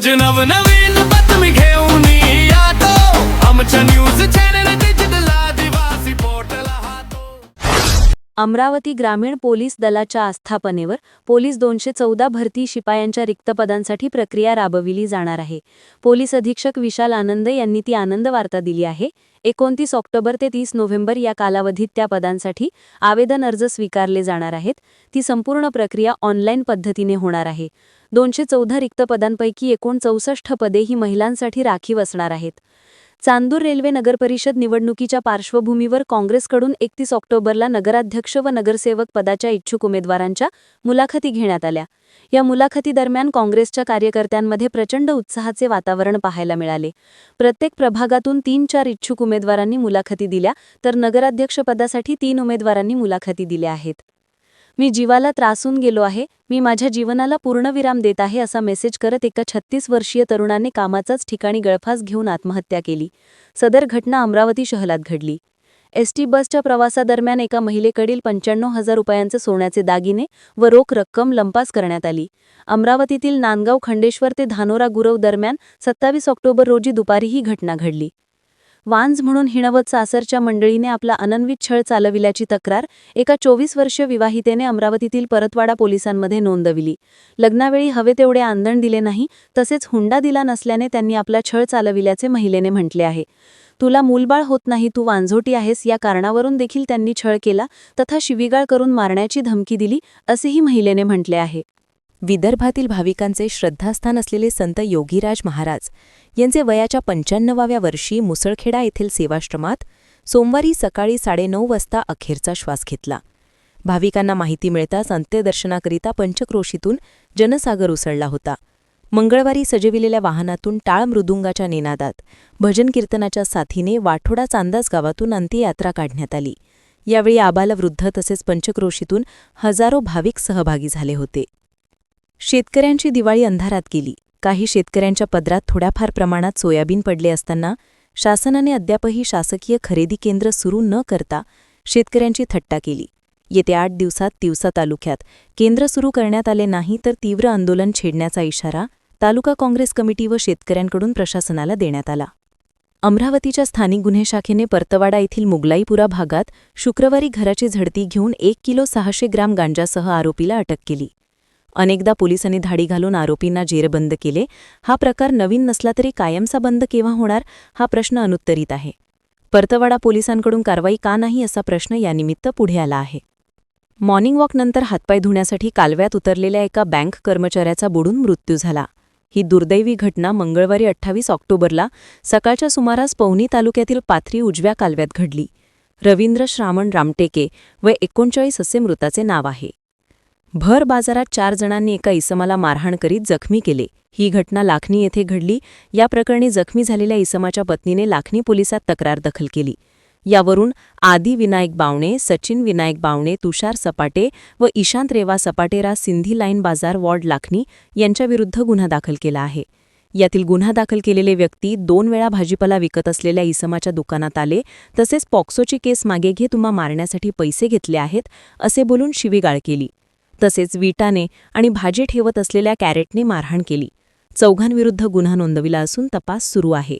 रोज नवनवीन बातमी घेऊन या तो आमच्या न्यूज चॅनल अमरावती ग्रामीण पोलीस दलाच्या आस्थापनेवर पोलीस दोनशे चौदा भरती शिपायांच्या रिक्त पदांसाठी प्रक्रिया राबविली जाणार आहे. पोलीस अधीक्षक विशाल आनंद यांनी ती आनंद वार्ता दिली आहे. एकोणतीस ऑक्टोबर ते तीस नोव्हेंबर या कालावधीत त्या पदांसाठी आवेदन अर्ज स्वीकारले जाणार आहेत. ती संपूर्ण प्रक्रिया ऑनलाईन पद्धतीने होणार आहे. दोनशे चौदा रिक्त पदांपैकी एकूण चौसष्ट पदे ही महिलांसाठी राखीव असणार आहेत. चांदूर रेल्वे नगरपरिषद निवडणुकीच्या पार्श्वभूमीवर काँग्रेसकडून एकतीस ऑक्टोबरला नगराध्यक्ष व नगरसेवक पदाच्या इच्छुक उमेदवारांच्या मुलाखती घेण्यात आल्या. या मुलाखतीदरम्यान काँग्रेसच्या कार्यकर्त्यांमध्ये प्रचंड उत्साहाचे वातावरण पाहायला मिळाले. प्रत्येक प्रभागातून तीन चार इच्छुक उमेदवारांनी मुलाखती दिल्या तर नगराध्यक्षपदासाठी तीन उमेदवारांनी मुलाखती दिल्या आहेत. मी जीवाला त्रासून गेलो आहे मी माझ्या जीवनाला पूर्णविराम देत आहे असा मेसेज करत एका छत्तीस वर्षीय तरुणाने कामाचाच ठिकाणी गळफास घेऊन आत्महत्या केली. सदर घटना अमरावती शहरात घडली. एसटी बसच्या प्रवासादरम्यान एका महिलेकडील पंच्याण्णव हजार रुपयांचे सोन्याचे दागिने व रोख रक्कम लंपास करण्यात आली. अमरावतीतील नांदगाव खंडेश्वर ते धानोरा गुरव दरम्यान सत्तावीस ऑक्टोबर रोजी दुपारी ही घटना घडली. वांज म्हणून हिणवत सासरच्या मंडळीने आपला अनन्वित छळ चालविल्याची तक्रार एका चोवीस वर्षीय विवाहितेने अमरावतीतील परतवाडा पोलिसांमध्ये नोंदविली. लग्नावेळी हवे तेवढे आंदण दिले नाही तसेच हुंडा दिला नसल्याने त्यांनी आपला छळ चालविल्याचे महिलेने म्हटले आहे. तुला मूलबाळ होत नाही तू वांझोटी आहेस या कारणावरून देखील त्यांनी छळ केला तथा शिवीगाळ करून मारण्याची धमकी दिली असेही महिलेने म्हटले आहे. विदर्भातील भाविकांचे श्रद्धास्थान असलेले संत योगीराज महाराज यांचे वयाच्या पंच्याण्णवाव्या वर्षी मुसळखेडा येथील सेवाश्रमात सोमवारी सकाळी साडेनऊ वाजता अखेरचा श्वास घेतला. भाविकांना माहिती मिळताच अंत्यदर्शनाकरिता पंचक्रोशीतून जनसागर उसळला होता. मंगळवारी सजविलेल्या वाहनातून टाळ मृदुंगाच्या निनादात भजन कीर्तनाच्या साथीने वाठोडा चांदास गावातून अंत्ययात्रा काढण्यात आली. यावेळी आबालवृद्ध तसेच पंचक्रोशीतून हजारो भाविक सहभागी झाले होते. शेतकऱ्यांची दिवाळी अंधारात गेली. काही शेतकऱ्यांच्या पदरात थोड्याफार प्रमाणात सोयाबीन पडले असताना शासनाने अद्यापही शासकीय खरेदी केंद्र सुरू न करता शेतकऱ्यांची थट्टा केली. येत्या आठ दिवसात तिवसा तालुक्यात केंद्र सुरू करण्यात आले नाही तर तीव्र आंदोलन छेडण्याचा इशारा तालुका काँग्रेस कमिटी व शेतकऱ्यांकडून प्रशासनाला देण्यात आला. अमरावतीच्या स्थानिक गुन्हे शाखेने परतवाडा येथील मुगलाईपुरा भागात शुक्रवारी घराची झडती घेऊन एक किलो सहाशे ग्राम गांजासह आरोपीला अटक केली. अनेकदा पोलिसांनी धाडी घालून आरोपींना जेरबंद केले. हा प्रकार नवीन नसला तरी कायमचा बंद केव्हा होणार हा प्रश्न अनुत्तरित आहे. परतवाडा पोलिसांकडून कारवाई का नाही असा प्रश्न यानिमित्त पुढे आला आहे. मॉर्निंग वॉकनंतर हातपाय धुण्यासाठी कालव्यात उतरलेल्या एका बँक कर्मचाऱ्याचा बुडून मृत्यू झाला. ही दुर्दैवी घटना मंगळवारी अठ्ठावीस ऑक्टोबरला सकाळच्या सुमारास पवनी तालुक्यातील पाथरी उजव्या कालव्यात घडली. रवींद्र श्रावण रामटेके व एकोणचाळीस असे मृताचे नाव आहे. भर बाजारात चार जणांनी एका इसमाला मारहाण करीत जखमी केले. ही घटना लाखनी येथे घडली. या प्रकरणी जखमी झालेल्या इसमाच्या पत्नीने लाखनी पोलिसात तक्रार दखल केली. यावरून आदी विनायक बावणे सचिन विनायक बावणे तुषार सपाटे व ईशांत रेवा सपाटेरा सिंधी लाईन बाजार वॉर्ड लाखनी यांच्याविरुद्ध गुन्हा दाखल केला आहे. यातील गुन्हा दाखल केलेले व्यक्ती दोन वेळा भाजीपाला विकत असलेल्या इसमाच्या दुकानात आले. तसेच पॉक्सोची केस मागे घे तुम्हा मारण्यासाठी पैसे घेतले आहेत असे बोलून शिवीगाळ केली. तसेच विटाने आणि भाजी ठेवत असलेल्या कॅरेटने मारहाण केली. चौघांविरुद्ध गुन्हा नोंदविला असून तपास सुरू आहे.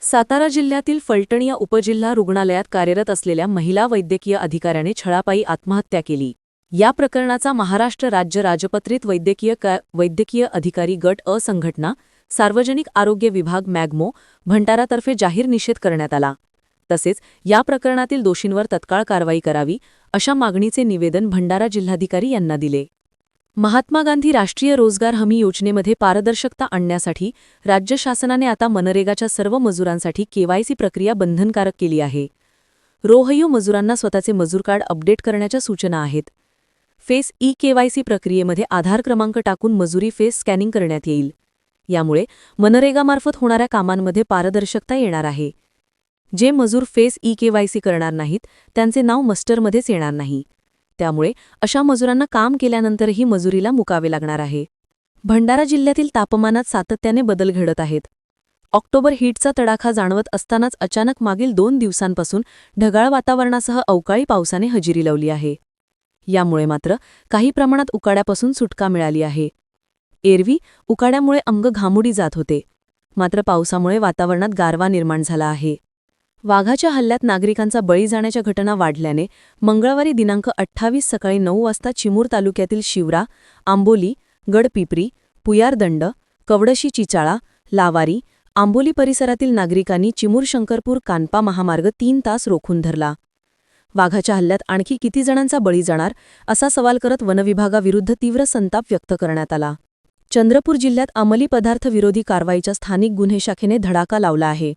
सातारा जिल्ह्यातील फलटण या उपजिल्हा रुग्णालयात कार्यरत असलेल्या महिला वैद्यकीय अधिकाऱ्याने छळापायी आत्महत्या केली. या प्रकरणाचा महाराष्ट्र राज्य राजपत्रित वैद्यकीय वैद्यकीय अधिकारी गट अ संघटना सार्वजनिक आरोग्य विभाग मॅग्मो भंडारातर्फे जाहीर निषेध करण्यात आला. तसेच या प्रकरणातील दोषींवर तत्काळ कारवाई करावी अशा मागणीचे निवेदन भंडारा जिल्हाधिकारी यांना दिले. महात्मा गांधी राष्ट्रीय रोजगार हमी योजनेमध्ये पारदर्शकता आणण्यासाठी राज्य शासनाने आता मनरेगाच्या सर्व मजुरांसाठी केवायसी प्रक्रिया बंधनकारक केली आहे. रोहयो मजुरांना स्वतःचे मजूर कार्ड अपडेट करण्याच्या सूचना आहेत. फेस ई केवायसी प्रक्रियेमध्ये आधार क्रमांक टाकून मजुरी फेस स्कॅनिंग करण्यात येईल. यामुळे मनरेगामार्फत होणाऱ्या कामांमध्ये पारदर्शकता येणार आहे. जे मजूर फेस ई केवायसी करणार नाहीत त्यांचे नाव मस्टरमध्येच येणार नाही. त्यामुळे अशा मजुरांना काम केल्यानंतरही मजुरीला मुकावे लागणार आहे. भंडारा जिल्ह्यातील तापमानात सातत्याने बदल घडत आहेत. ऑक्टोबर हीटचा तडाखा जाणवत असतानाच अचानक मागील दोन दिवसांपासून ढगाळ वातावरणासह अवकाळी पावसाने हजेरी लावली आहे. यामुळे मात्र काही प्रमाणात उकाड्यापासून सुटका मिळाली आहे. एरवी उकाड्यामुळे अंग घामुडी जात होते. मात्र पावसामुळे वातावरणात गारवा निर्माण झाला आहे. वाघाच्या हल्ल्यात नागरिकांचा बळी जाण्याच्या घटना वाढल्याने मंगळवारी दिनांक अठ्ठावीस सकाळी नऊ वाजता चिमूर तालुक्यातील शिवरा आंबोली गडपिपरी पुयारदंड कवडशी चिचाळा लावारी आंबोली परिसरातील नागरिकांनी चिमूर शंकरपूर कानपा महामार्ग तीन तास रोखून धरला. वाघाच्या हल्ल्यात आणखी किती जणांचा बळी जाणार असा सवाल करत वनविभागाविरुद्ध तीव्र संताप व्यक्त करण्यात आला. चंद्रपूर जिल्ह्यात अंमली पदार्थ विरोधी कारवाईच्या स्थानिक गुन्हे शाखेने धडाका लावला आहे.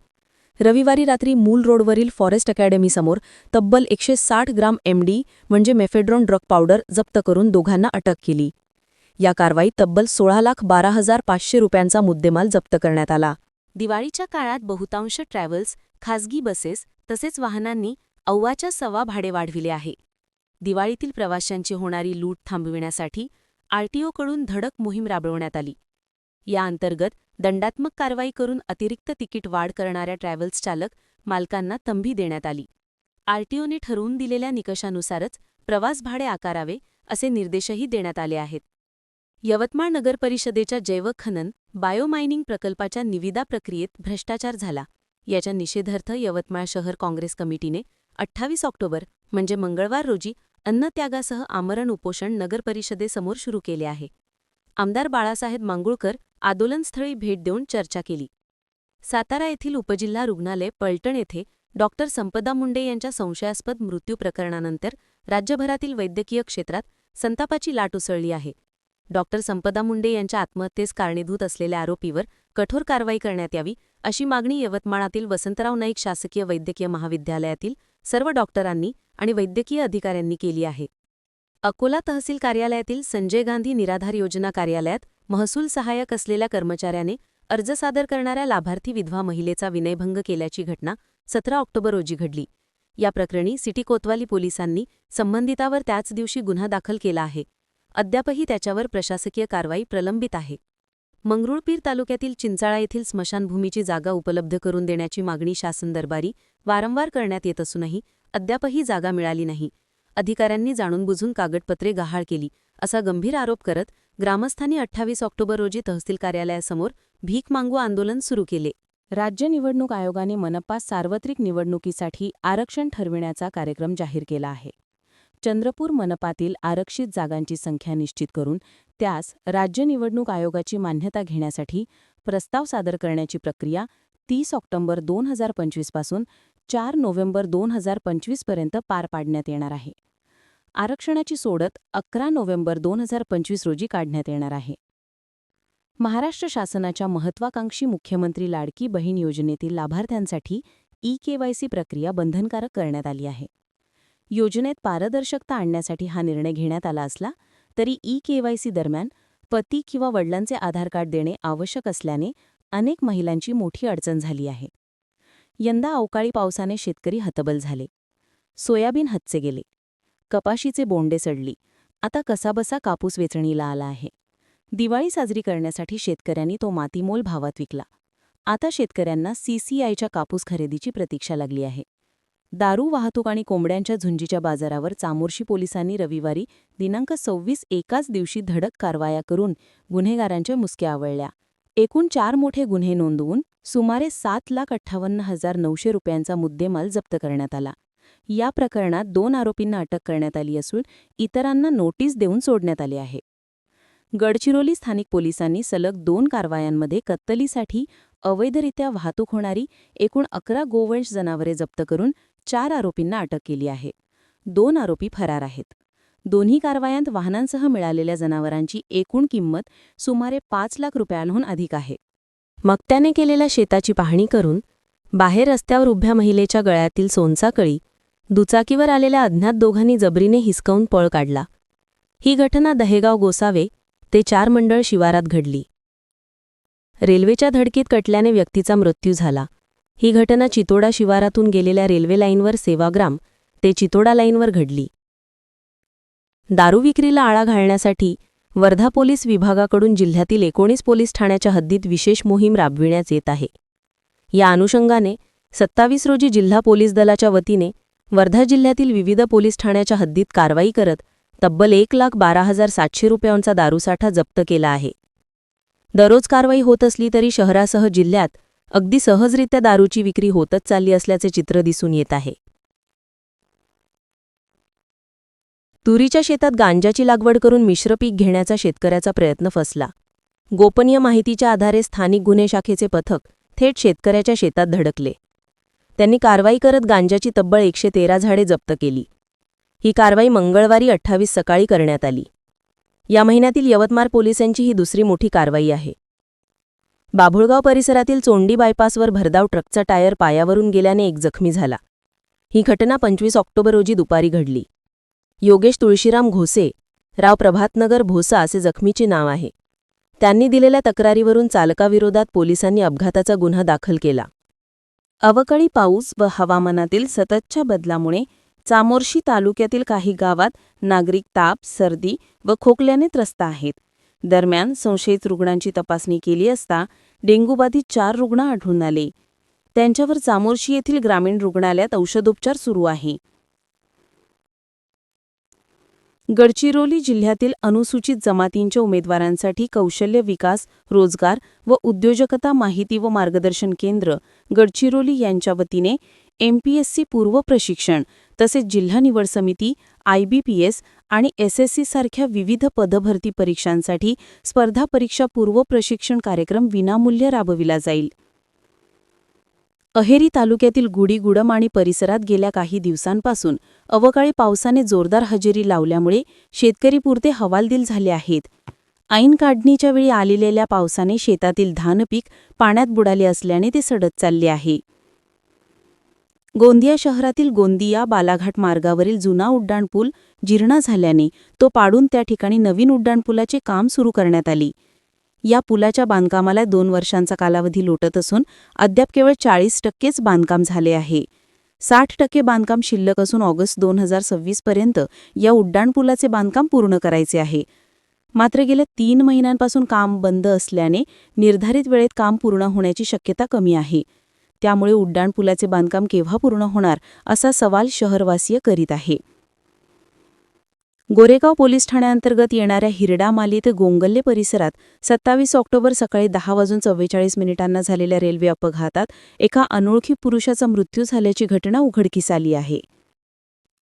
रविवारी रात्री मूल रोडवरील फॉरेस्ट अकॅडमीसमोर तब्बल एकशे साठ ग्राम एमडी म्हणजे मेफेड्रॉन ड्रग पावडर जप्त करून दोघांना अटक केली. या कारवाईत तब्बल सोळा लाख बारा हजार पाचशे रुपयांचा मुद्देमाल जप्त करण्यात आला. दिवाळीच्या काळात बहुतांश ट्रॅव्हल्स खासगी बसेस तसेच वाहनांनी अव्वाच्या सव्वा भाडे वाढविले आहे. दिवाळीतील प्रवाशांची होणारी लूट थांबविण्यासाठी आरटीओकडून धडक मोहीम राबवण्यात आली. या अंतर्गत दंडात्मक कारवाई करून अतिरिक्त तिकीट वाढ करणाऱ्या ट्रॅव्हल्स चालक मालकांना तंबी देण्यात आली. आरटीओने ठरवून दिलेल्या निकषानुसारच प्रवास भाडे आकारावे असे निर्देशही देण्यात आले आहेत. यवतमाळ नगर परिषदेच्या जैवखनन बायोमायनिंग प्रकल्पाच्या निविदा प्रक्रियेत भ्रष्टाचार झाला. याच्या निषेधार्थ यवतमाळ शहर काँग्रेस कमिटीने अठ्ठावीस ऑक्टोबर म्हणजे मंगळवार रोजी अन्नत्यागासह आमरण उपोषण नगर परिषदेसमोर सुरू केले आहे. आमदार बाळासाहेब मांगुळकर आंदोलनस्थळी भेट देऊन चर्चा केली. सातारा येथील उपजिल्हा रुग्णालय पलटण येथे डॉक्टर संपदा मुंडे यांच्या संशयास्पद मृत्यू प्रकरणानंतर राज्यभरातील वैद्यकीय क्षेत्रात संतापाची लाट उसळली आहे. डॉक्टर संपदा मुंडे यांच्या आत्महत्येस कारणीभूत असलेल्या आरोपीवर कठोर कारवाई करण्यात यावी अशी मागणी यवतमाळातील वसंतराव नाईक शासकीय वैद्यकीय महाविद्यालयातील सर्व डॉक्टरांनी आणि वैद्यकीय अधिकाऱ्यांनी केली आहे. अकोला तहसील कार्यालयातील संजय गांधी निराधार योजना कार्यालयात महसूल सहाय्यक असलेल्या कर्मचाऱ्याने अर्ज सादर करणाऱ्या लाभार्थी विधवा महिलेचा विनयभंग केल्याची घटना सतरा ऑक्टोबर रोजी घडली. या प्रकरणी सिटी कोतवाली पोलिसांनी संबंधितावर त्याच दिवशी गुन्हा दाखल केला आहे. अद्यापही त्याच्यावर प्रशासकीय कारवाई प्रलंबित आहे. मंगरुळपीर तालुक्यातील चिंचाळा येथील स्मशानभूमीची जागा उपलब्ध करून देण्याची मागणी शासन दरबारी वारंवार करण्यात येत असूनही अद्यापही जागा मिळाली नाही. अधिकाऱ्यांनी जाणून बुजून कागदपत्रे गहाळ केली असा गंभीर आरोप करत ग्रामस्थांनी अठ्ठावीस ऑक्टोबर रोजी तहसील कार्यालयासमोर भीक मागू आंदोलन सुरू केले. राज्य निवडणूक आयोगाने मनपा सार्वत्रिक निवडणुकीसाठी आरक्षण ठरविण्याचा कार्यक्रम जाहीर केला आहे. चंद्रपूर मनपातील आरक्षित जागांची संख्या निश्चित करून त्यास राज्य निवडणूक आयोगाची मान्यता घेण्यासाठी प्रस्ताव सादर करण्याची प्रक्रिया तीस ऑक्टोबर दोन हजार पंचवीसपासून चार नोव्हेंबर दोन हजार पंचवीसपर्यंत पार पाडण्यात येणार आहे. आरक्षणाची सोडत अकरा नोव्हेंबर दोन हजार पंचवीस रोजी काढण्यात येणार आहे. महाराष्ट्र शासनाच्या महत्वाकांक्षी मुख्यमंत्री लाडकी बहीण योजनेतील लाभार्थ्यांसाठी ई केवायसी प्रक्रिया बंधनकारक करण्यात आली आहे. योजनेत पारदर्शकता आणण्यासाठी हा निर्णय घेण्यात आला असला तरी ई केवायसी दरम्यान पती किंवा वडिलांचे आधार कार्ड देणे आवश्यक असल्याने अनेक महिलांची मोठी अडचण झाली आहे. यंदा अवकाळी पावसाने शेतकरी हतबल झाले. सोयाबीन हतचे गेले. कपाशीचे बोंडे सडली. आता कसाबसा कापूस वेचणीला आला आहे. दिवाळी साजरी करण्यासाठी शेतकऱ्यांनी तो मातीमोल भावात विकला. आता शेतकऱ्यांना सीसीआयच्या कापूस खरेदीची प्रतीक्षा लागली आहे. दारू वाहतूक आणि कोंबड्यांच्या झुंजीच्या बाजारावर चामोर्शी पोलिसांनी रविवारी दिनांक सव्वीस एकाच दिवशी धडक कारवाया करून गुन्हेगारांच्या मुसक्या आवळल्या. एकूण चार मोठे गुन्हे नोंदवून सुमारे सात लाख अठ्ठावन्न हजार नऊशे रुपयांचा मुद्देमाल जप्त करण्यात आला. या प्रकरणात दोन आरोपींना अटक करण्यात आली असून इतरांना नोटीस देऊन सोडण्यात आले आहे. गडचिरोली स्थानिक पोलिसांनी सलग दोन कारवायांमध्ये कत्तलीसाठी अवैधरित्या वाहतूक होणारी एकूण अकरा गोवंश जनावरे जप्त करून चार आरोपींना अटक केली आहे. दोन आरोपी फरार आहेत. दोन्ही कारवायांत वाहनांसह मिळालेल्या जनावरांची एकूण किंमत सुमारे पाच लाख रुपयांहून अधिक आहे. मक्त्याने केलेल्या शेताची पाहणी करून बाहेर रस्त्यावर उभ्या महिलेच्या गळ्यातील सोनचाकळी दुचाकीवर आलेल्या अज्ञात दोघांनी जबरीने हिसकावून पळ काढला. ही घटना दहेगाव गोसावे ते चार मंडळ शिवारात घडली. रेल्वेच्या धडकीत कटल्याने व्यक्तीचा मृत्यू झाला. ही घटना चितोडा शिवारातून गेलेल्या रेल्वे लाईनवर सेवाग्राम ते चितोडा लाईनवर घडली. दारू विक्रीला आळा घालण्यासाठी वर्धा पोलीस विभागाकडून जिल्ह्यातील एकोणीस पोलीस ठाण्याच्या हद्दीत विशेष मोहीम राबविण्यात येत आहे. या अनुषंगाने सत्तावीस रोजी जिल्हा पोलीस दलाच्या वतीने वर्धा जिल्ह्यातील विविध पोलीस ठाण्याच्या हद्दीत कारवाई करत तब्बल एक लाख बारा हजार सातशे रुपयांचा दारूसाठा जप्त केला आहे. दररोज कारवाई होत असली तरी शहरासह जिल्ह्यात अगदी सहजरित्या दारूची विक्री होतच चालली असल्याचे चित्र दिसून येत आहे. तुरीच्या शेतात गांजाची लागवड करून मिश्र पीक घेण्याचा शेतकऱ्याचा प्रयत्न फसला. गोपनीय माहितीच्या आधारे स्थानिक गुन्हे शाखेचे पथक थेट शेतकऱ्याच्या शेतात धडकले. त्यांनी कारवाई करत गांजाची तब्बल एकशे तेरा झाडे जप्त केली. ही कारवाई मंगळवारी अठ्ठावीस सकाळी करण्यात आली. या महिन्यातील यवतमाळ पोलिसांची ही दुसरी मोठी कारवाई आहे. बाभुळगाव परिसरातील चोंडी बायपासवर भरधाव ट्रकचा टायर पायावरून गेल्याने एक जखमी झाला. ही घटना पंचवीस ऑक्टोबर रोजी दुपारी घडली. योगेश तुळशीराम घोसे राव प्रभातनगर भोसा असे जखमीचे नाव आहे. त्यांनी दिलेल्या तक्रारीवरून चालकाविरोधात पोलिसांनी अपघाताचा गुन्हा दाखल केला. अवकाळी पाऊस व हवामानातील सततच्या बदलामुळे चामोर्शी तालुक्यातील काही गावात नागरिक ताप सर्दी व खोकल्याने त्रस्त आहेत. दरम्यान संशयित रुग्णांची तपासणी केली असता डेंग्यूबाधित चार रुग्ण आढळून आले. त्यांच्यावर चामोर्शी येथील ग्रामीण रुग्णालयात औषधोपचार सुरू आहे. गडचिरोली जिल्ह्यातील अनुसूचित जमातींच्या उमेदवारांसाठी कौशल्य विकास रोजगार व उद्योजकता माहिती व मार्गदर्शन केंद्र गडचिरोली यांच्या वतीने एमपीएससी पूर्व प्रशिक्षण तसेच जिल्हा निवड समिती आयबीपीएस आणि एसएससी सारख्या विविध पदभरती परीक्षांसाठी स्पर्धा परीक्षा पूर्व प्रशिक्षण कार्यक्रम विनामूल्य राबविला जाईल. अहेरी तालुक्यातील गुडीगुडम आणि परिसरात गेल्या काही दिवसांपासून अवकाळी पावसाने जोरदार हजेरी लावल्यामुळे शेतकरी पुरते हवालदिल झाले आहेत. ऐन काढणीच्या वेळी आलेल्या पावसाने शेतातील धानपीक पाण्यात बुडाले असल्याने ते सडत चालले आहे. गोंदिया शहरातील गोंदिया बालाघाट मार्गावरील जुना उड्डाणपूल जीर्ण झाल्याने तो पाडून त्या ठिकाणी नवीन उड्डाणपुलाचे काम सुरू करण्यात आली. या पुलाच्या बांधकामाला दोन वर्षांचा कालावधी लोटत असून अद्याप केवळ चाळीस टक्केच बांधकाम झाले आहे. साठ टक्के बांधकाम शिल्लक असून ऑगस्ट दोन हजार सव्वीस पर्यंत या उड्डाणपुलाचे बांधकाम पूर्ण करायचे आहे. मात्र गेल्या तीन महिन्यांपासून काम बंद असल्याने निर्धारित वेळेत काम पूर्ण होण्याची शक्यता कमी आहे. त्यामुळे उड्डाणपुलाचे बांधकाम केव्हा पूर्ण होणार असा सवाल शहरवासीय करीत आहे. गोरेगाव पोलीस ठाण्याअंतर्गत येणाऱ्या हिरडामाली ते गोंगल्ले परिसरात सत्तावीस ऑक्टोबर सकाळी दहा वाजून चव्वेचाळीस मिनिटांना झालेल्या रेल्वे अपघातात एका अनोळखी पुरुषाचा मृत्यू झाल्याची घटना उघडकीस आली आहे.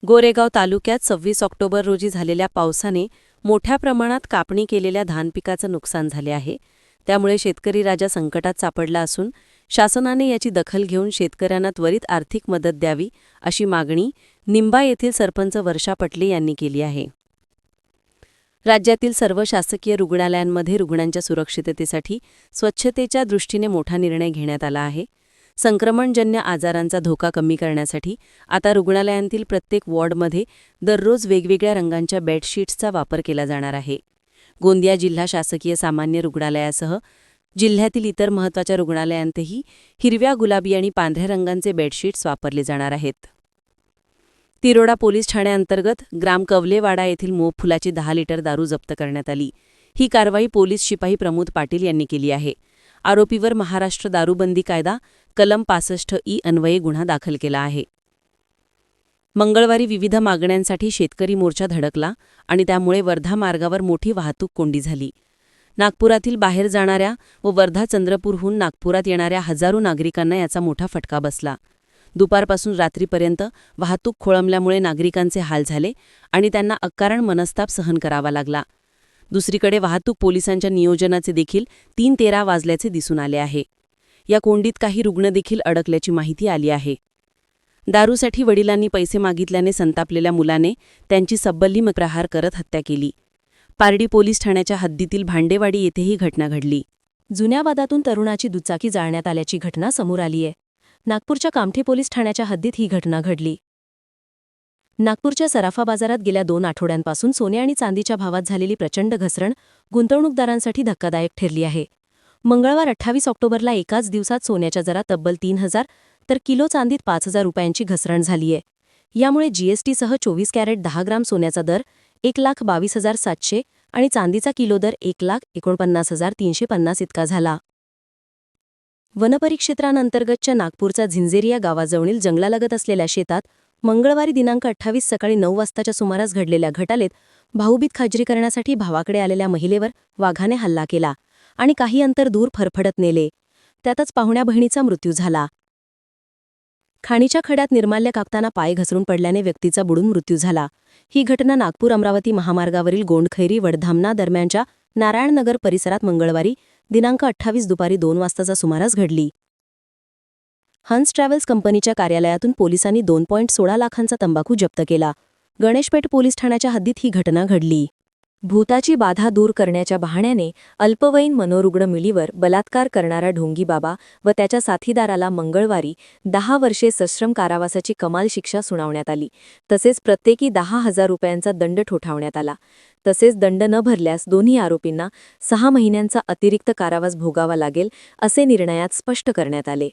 गोरेगाव तालुक्यात सव्वीस ऑक्टोबर रोजी झालेल्या पावसाने मोठ्या प्रमाणात कापणी केलेल्या धानपिकाचं नुकसान झाले आहे. त्यामुळे शेतकरी राजा संकटात सापडला असून शासनाने याची दखल घेऊन शेतकऱ्यांना त्वरित आर्थिक मदत द्यावी अशी मागणी निंबा येथील सरपंच वर्षा पटले यांनी केली आहे. राज्यातील सर्व शासकीय रुग्णालयांमध्ये रुग्णांच्या सुरक्षिततेसाठी स्वच्छतेच्या दृष्टीने मोठा निर्णय घेण्यात आला आहे. संक्रमणजन्य आजारांचा धोका कमी करण्यासाठी आता रुग्णालयांतील प्रत्येक वॉर्डमध्ये दररोज वेगवेगळ्या रंगांच्या बेडशीट्सचा वापर केला जाणार आहे. गोंदिया जिल्हा शासकीय सामान्य रुग्णालयासह जिल्ह्यातील इतर महत्त्वाच्या रुग्णालयांतही हिरव्या गुलाबी आणि पांढऱ्या रंगांचे बेडशीट्स वापरले जाणार आहेत. तिरोडा पोलीस ठाण्याअंतर्गत ग्राम कवलेवाडा येथील मोफुलाची दहा लिटर दारू जप्त करण्यात आली. ही कारवाई पोलीस शिपाई प्रमोद पाटील यांनी केली आहे. आरोपीवर महाराष्ट्र दारूबंदी कायदा कलम पासष्ट ई अन्वये गुन्हा दाखल केला आहे. मंगळवारी विविध मागण्यांसाठी शेतकरी मोर्चा धडकला आणि त्यामुळे वर्धा मार्गावर मोठी वाहतूक कोंडी झाली. नागपुरातील बाहेर जाणाऱ्या व वर्धा चंद्रपूरहून नागपुरात येणाऱ्या हजारो नागरिकांना याचा मोठा फटका बसला. दुपारपासून रात्रीपर्यंत वाहतूक खोळंबल्यामुळे नागरिकांचे हाल झाले आणि त्यांना अकारण मनस्ताप सहन करावा लागला. दुसरीकडे वाहतूक पोलिसांच्या नियोजनाचे देखील तीन तेरा वाजल्याचे दिसून आले आहे. या कोंडीत काही रुग्ण देखील अडकल्याची माहिती आली आहे. दारूसाठी वडिलांनी पैसे मागितल्याने संतापलेल्या मुलाने त्यांची सब्बल्ली प्रहार करत हत्या केली. पारडी पोलीस ठाण्याच्या हद्दीतील भांडेवाडी येथे ही घटना घडली. जुन्या वादातून तरुणाची दुचाकी जाळण्यात आल्याची घटना समोर आलीय. नागपूरच्या कामठी पोलीस ठाण्याच्या हद्दीत ही घटना घडली. नागपूरच्या सराफा बाजारात गेल्या दोन आठवड्यांपासून सोने आणि चांदीच्या भावात झालेली प्रचंड घसरण गुंतवणूकदारांसाठी धक्कादायक ठरली आहे. मंगळवार अठ्ठावीस ऑक्टोबरला एकाच दिवसात सोन्याच्या जरा तब्बल तीन हजार तर किलो चांदीत पाच हजार रुपयांची घसरण झालीय यामुळे जीएसटीसह चोवीस कॅरेट दहा ग्राम सोन्याचा दर एक लाख बावीस हजार सातशे आणि चांदीचा किलो दर एक लाख एकोणपन्नास हजार तीनशे पन्नास इतका झाला. वनपरिक्षेत्रांतर्गतच्या नागपूरचा झिंझेरिया गावाजवळील जंगलालगत असलेल्या शेतात मंगळवारी दिनांक अठ्ठावीस सकाळी नऊ वाजताच्या सुमारास घडलेल्या घटालेत भाऊबीत खाजरी करण्यासाठी भावाकडे आलेल्या महिलेवर वाघाने हल्ला केला आणि काही अंतर दूर फरफडत नेले. त्यातच पाहुण्या बहिणीचा मृत्यू झाला. खाणीच्या खड्यात निर्माल्य कापताना पाय घसरून पडल्याने व्यक्तीचा बुडून मृत्यू झाला. ही घटना नागपूर अमरावती महामार्गावरील गोंडखैरी वडधामना दरम्यानच्या नारायणनगर परिसरात मंगळवारी दिनांक अठ्ठावीस दुपारी दोन वाजताचा सुमारास घडली. हन्स ट्रॅव्हल्स कंपनीच्या कार्यालयातून पोलिसांनी दोन पॉईंट सोळा लाखांचा तंबाखू जप्त केला. गणेशपेठ पोलीस ठाण्याच्या हद्दीत ही घटना घडली. भूताची बाधा दूर करण्याच्या बहाण्याने अल्पवयीन मनोरुग्ण मुलीवर बलात्कार करणारा ढोंगी बाबा व त्याच्या साथीदाराला मंगळवारी दहा वर्षे सश्रम कारावासाची कमाल शिक्षा सुनावण्यात आली. तसेच प्रत्येकी दहा हजार रुपयांचा दंड ठोठावण्यात आला. तसेच दंड न भरल्यास दोन्ही आरोपींना सहा महिन्यांचा अतिरिक्त कारावास भोगावा लागेल असे निर्णयात स्पष्ट करण्यात आले.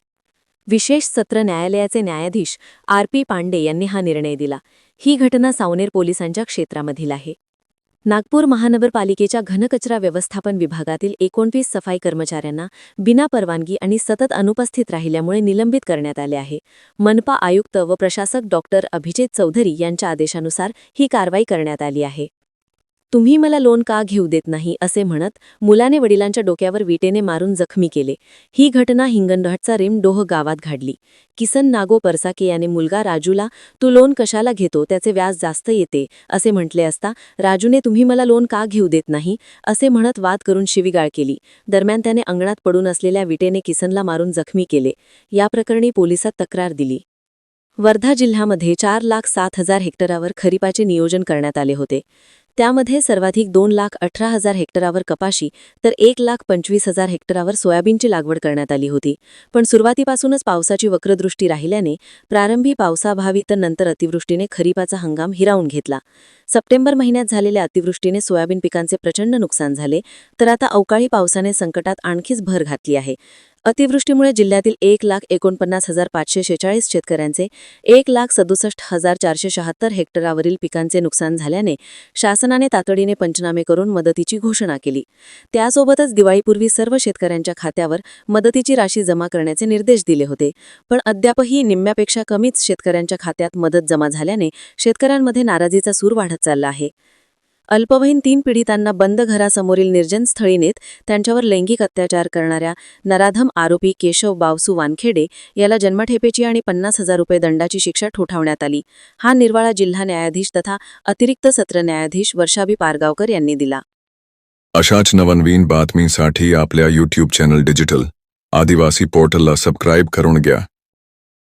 विशेष सत्र न्यायालयाचे न्यायाधीश आर पी पांडे यांनी हा निर्णय दिला. ही घटना सावनेर पोलिसांच्या क्षेत्रामधील आहे. नागपूर महानगरपालिकेच्या घनकचरा व्यवस्थापन विभागातील एकोणवीस सफाई कर्मचाऱ्यांना बिना परवानगी आणि सतत अनुपस्थित राहिल्यामुळे निलंबित करण्यात आले आहे. मनपा आयुक्त व प्रशासक डॉक्टर अभिजित चौधरी यांच्या आदेशानुसार ही कारवाई करण्यात आली आहे. तुम्ही मला लोन का घेऊ देत नाही असे म्हणत मुलाने वडिलांच्या डोक्यावर विटेने मारून जखमी केले. ही घटना हिंगणघाटचा रिमडोह गावात घडली. किसन नागो परसाके याने मुलगा राजूला तू लोन कशाला घेतो? त्याचे व्याज जास्त येते असे म्हटले असता राजूने तुम्ही मला लोन का घेऊ देत नाही? असे म्हणत वाद करून शिवीगाळ केली. दरम्यान त्याने अंगणात पडून असलेल्या विटेने किसनला मारून जखमी केले. या प्रकरणी पोलिसात तक्रार दिली. वर्धा जिल्ह्यामध्ये चार लाख सात हजार हेक्टरावर खरीपाचे नियोजन करण्यात आले होते. त्यामध्ये सर्वाधिक दोन लाख अठरा हजार हेक्टरावर कपाशी तर एक लाख पंचवीस हजार हेक्टरावर सोयाबीनची लागवड करण्यात आली होती. पण सुरुवातीपासूनच पावसाची वक्रदृष्टी राहिल्याने प्रारंभी पावसाभावी तर नंतर अतिवृष्टीने खरीपाचा हंगाम हिरावून घेतला. सप्टेंबर महिन्यात झालेल्या अतिवृष्टीने सोयाबीन पिकांचे प्रचंड नुकसान झाले तर आता अवकाळी पावसाने संकटात आणखीच भर घातली आहे. अतिवृष्टीमुळे जिल्ह्यातील एक लाख एकोणपन्नास हजार पाचशे शेचाळीस शेतकऱ्यांचे एक लाख सदुसष्ट हजार चारशे शहात्तर हेक्टरावरील पिकांचे नुकसान झाल्याने शासनाने तातडीने पंचनामे करून मदतीची घोषणा केली. त्यासोबतच दिवाळीपूर्वी सर्व शेतकऱ्यांच्या खात्यावर मदतीची राशी जमा करण्याचे निर्देश दिले होते. पण अद्यापही निम्म्यापेक्षा कमीच शेतकऱ्यांच्या खात्यात मदत जमा झाल्याने शेतकऱ्यांमध्ये नाराजीचा सूर वाढत चालला आहे. अल्पवयीन तीन पीडितांना बंद घरासमोरील निर्जन स्थळी नेत त्यांच्यावर लैंगिक अत्याचार करणाऱ्या नराधम आरोपी केशव बावसू वानखेडे याला जन्मठेपेची आणि पन्नास हजार रुपये दंडाची शिक्षा ठोठावण्यात आली. हा निर्वाळा जिल्हा न्यायाधीश तथा अतिरिक्त सत्र न्यायाधीश वर्षाबी पारगावकर यांनी दिला. अशाच नवनवीन बातमीसाठी आपल्या यूट्यूब चॅनल डिजिटल आदिवासी पोर्टलला सबस्क्राईब करून घ्या.